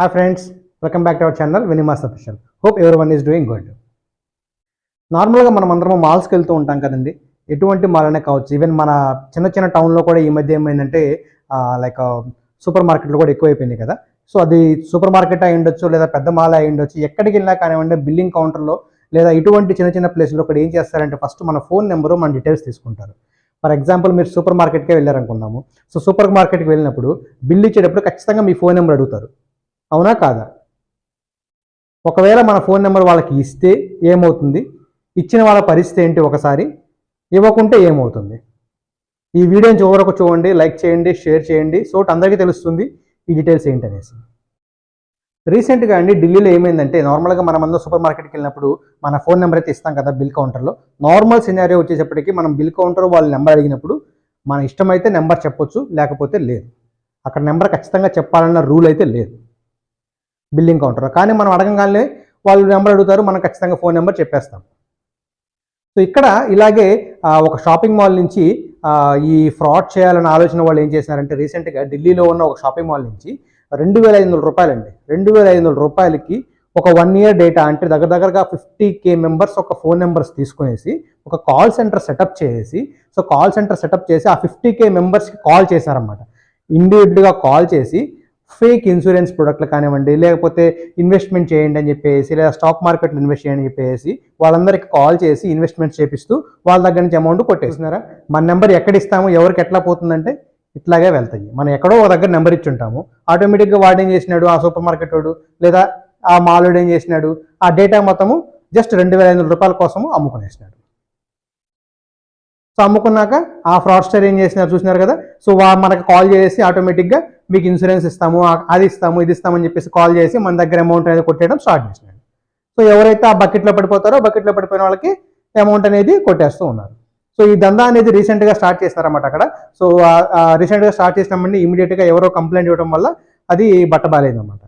Hi friends welcome back to our channel Vinimas official hope every one is doing good నార్మల్గా మనం అందరం మాల్స్కి వెళ్తూ ఉంటాం కదండి. ఎటువంటి మాల్ అనే కావచ్చు ఈవెన్ మన చిన్న చిన్న టౌన్లో కూడా ఈ మధ్య ఏమైందంటే లైక్ సూపర్ మార్కెట్లు కూడా ఎక్కువైపోయింది కదా. సో అది సూపర్ మార్కెట్ అయి ఉండొచ్చు లేదా పెద్ద మాల్ అయి ఉండొచ్చు ఎక్కడికి వెళ్ళినా కానివ్వండి బిల్లింగ్ కౌంటర్లో లేదా ఇటువంటి చిన్న చిన్న ప్లేస్లో కూడా ఏం చేస్తారంటే ఫస్ట్ మన ఫోన్ నెంబరు మన డీటెయిల్స్ తీసుకుంటారు. ఫర్ ఎగ్జాంపుల్ మీరు సూపర్ మార్కెట్కే వెళ్ళారనుకుందాము. సో సూపర్ మార్కెట్కి వెళ్ళినప్పుడు బిల్ ఇచ్చేటప్పుడు ఖచ్చితంగా మీ ఫోన్ నెంబర్ అడుగుతారు. అవునా కాదా? ఒకవేళ మన ఫోన్ నెంబర్ వాళ్ళకి ఇస్తే ఏమవుతుంది? ఇచ్చిన వాళ్ళ పరిస్థితి ఏంటి ఒకసారి? ఇవ్వకుంటే ఏమవుతుంది? ఈ వీడియోని చివరకు చూడండి లైక్ చేయండి షేర్ చేయండి. సో అందరికీ తెలుస్తుంది ఈ డీటెయిల్స్ ఏంటనేసి. రీసెంట్గా అండి ఢిల్లీలో ఏమైందంటే నార్మల్గా మనం అందరూ సూపర్ మార్కెట్కి వెళ్ళినప్పుడు మన ఫోన్ నెంబర్ అయితే ఇస్తాం కదా బిల్ కౌంటర్లో. నార్మల్ సినారియో వచ్చేటప్పటికి మనం బిల్ కౌంటర్ వాళ్ళ నెంబర్ అడిగినప్పుడు మన ఇష్టమైతే నెంబర్ చెప్పొచ్చు లేకపోతే లేదు. అక్కడ నెంబర్ ఖచ్చితంగా చెప్పాలన్న రూల్ అయితే లేదు. Billing counter. కానీ మనం అడగంగానే వాళ్ళు నెంబర్ అడుగుతారు మనం ఖచ్చితంగా ఫోన్ నెంబర్ చెప్పేస్తాం. సో ఇక్కడ ఇలాగే ఒక షాపింగ్ మాల్ నుంచి ఈ ఫ్రాడ్ చేయాలన్న ఆలోచన వాళ్ళు ఏం చేశారంటే రీసెంట్గా ఢిల్లీలో ఉన్న ఒక షాపింగ్ మాల్ నుంచి రెండు వేల ఐదు వందల రూపాయలండి. రెండు వేల ఐదు వందల రూపాయలకి ఒక వన్ ఇయర్ డేటా అంటే దగ్గర దగ్గరగా ఫిఫ్టీ కే మెంబర్స్ ఒక ఫోన్ నెంబర్స్ తీసుకునేసి ఒక కాల్ సెంటర్ సెటప్ చేసి సో కాల్ సెంటర్ సెటప్ చేసి ఆ ఫిఫ్టీ కే మెంబర్స్కి కాల్ చేశారన్నమాట. ఇండివిజువల్గా కాల్ చేసి ఫేక్ ఇన్సూరెన్స్ ప్రొడక్ట్లు కానివ్వండి లేకపోతే ఇన్వెస్ట్మెంట్ చేయండి అని చెప్పేసి లేదా స్టాక్ మార్కెట్లో ఇన్వెస్ట్ చేయండి అని చెప్పేసి వాళ్ళందరికీ కాల్ చేసి ఇన్వెస్ట్మెంట్ చేపిస్తూ వాళ్ళ దగ్గర నుంచి అమౌంట్ కొట్టేస్తున్నారా? మన నెంబర్ ఎక్కడ ఇస్తాము? ఎవరికి ఎట్లా పోతుందంటే ఇట్లాగే వెళ్తాయి. మనం ఎక్కడో ఒక దగ్గర నెంబర్ ఇచ్చి ఉంటాము. ఆటోమేటిక్గా వాడు ఏం చేసినాడు? ఆ సూపర్ మార్కెట్ వాడు లేదా ఆ మాలోడు ఏం చేసినాడు? ఆ డేటా మొత్తము జస్ట్ రెండు వేల ఐదు వందల రూపాయల కోసము అమ్ముకునేసినాడు. సో అమ్ముకున్నాక ఆ ఫ్రాడ్స్టర్ ఏం చేసినారు చూసినారు కదా? సో వా మనకు కాల్ చేసి ఆటోమేటిక్గా మీకు ఇన్సూరెన్స్ ఇస్తాము అది ఇస్తాము ఇది ఇస్తామని చెప్పేసి కాల్ చేసి మన దగ్గర అమౌంట్ అనేది కొట్టేయడం స్టార్ట్ చేసినాడు సో ఎవరైతే ఆ బకెట్లో పడిపోతారో బకెట్లో పడిపోయిన వాళ్ళకి అమౌంట్ అనేది కొట్టేస్తూ ఉన్నారు. సో ఈ దందా అనేది రీసెంట్గా స్టార్ట్ చేస్తారన్నమాట అక్కడ. సో రీసెంట్గా స్టార్ట్ చేసినామంటే ఇమీడియట్గా ఎవరో కంప్లైంట్ ఇవ్వడం వల్ల అది బట్టబాలేదన్నమాట.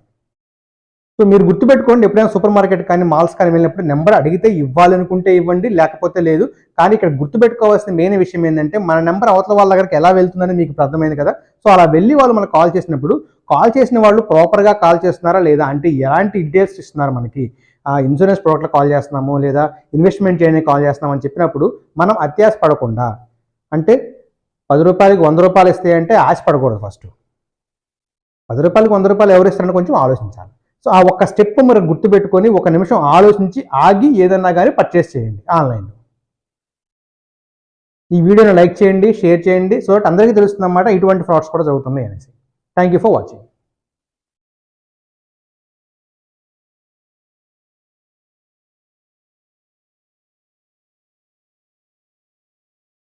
సో మీరు గుర్తుపెట్టుకోండి ఎప్పుడైనా సూపర్ మార్కెట్ కానీ మాల్స్ కానీ వెళ్ళినప్పుడు నెంబర్ అడిగితే ఇవ్వాలనుకుంటే ఇవ్వండి లేకపోతే లేదు. కానీ ఇక్కడ గుర్తుపెట్టుకోవాల్సిన మెయిన్ విషయం ఏంటంటే మన నెంబర్ అవతల వాళ్ళ దగ్గరికి ఎలా వెళ్తుందని మీకు ఇప్పుడు అర్థమైంది కదా. సో అలా వెళ్ళి వాళ్ళు మనకు కాల్ చేసినప్పుడు కాల్ చేసిన వాళ్ళు ప్రాపర్గా కాల్ చేస్తున్నారా లేదా అంటే ఎలాంటి డీటెయిల్స్ ఇస్తున్నారు మనకి? ఇన్సూరెన్స్ ప్రోడక్ట్లో కాల్ చేస్తున్నాము లేదా ఇన్వెస్ట్మెంట్ చేయడానికి కాల్ చేస్తున్నాము అని చెప్పినప్పుడు మనం అత్యాశ పడకుండా అంటే పది రూపాయలకి వంద రూపాయలు ఇస్తే అంటే ఆశ పడకూడదు ఫస్ట్ పది రూపాయలకి వంద రూపాయలు ఎవరు ఇస్తారని కొంచెం ఆలోచించాలి. సో ఆ ఒక్క స్టెప్ మీరు గుర్తుపెట్టుకొని ఒక నిమిషం ఆలోచించి ఆగి ఏదన్నా కానీ పర్చేస్ చేయండి ఆన్లైన్లో. ఈ వీడియోని లైక్ చేయండి షేర్ చేయండి. సో దట్ అందరికీ తెలుస్తుంది అన్నమాట ఇటువంటి ఫ్రాడ్స్ కూడా జరుగుతున్నాయి అనేసి. Thank you for watching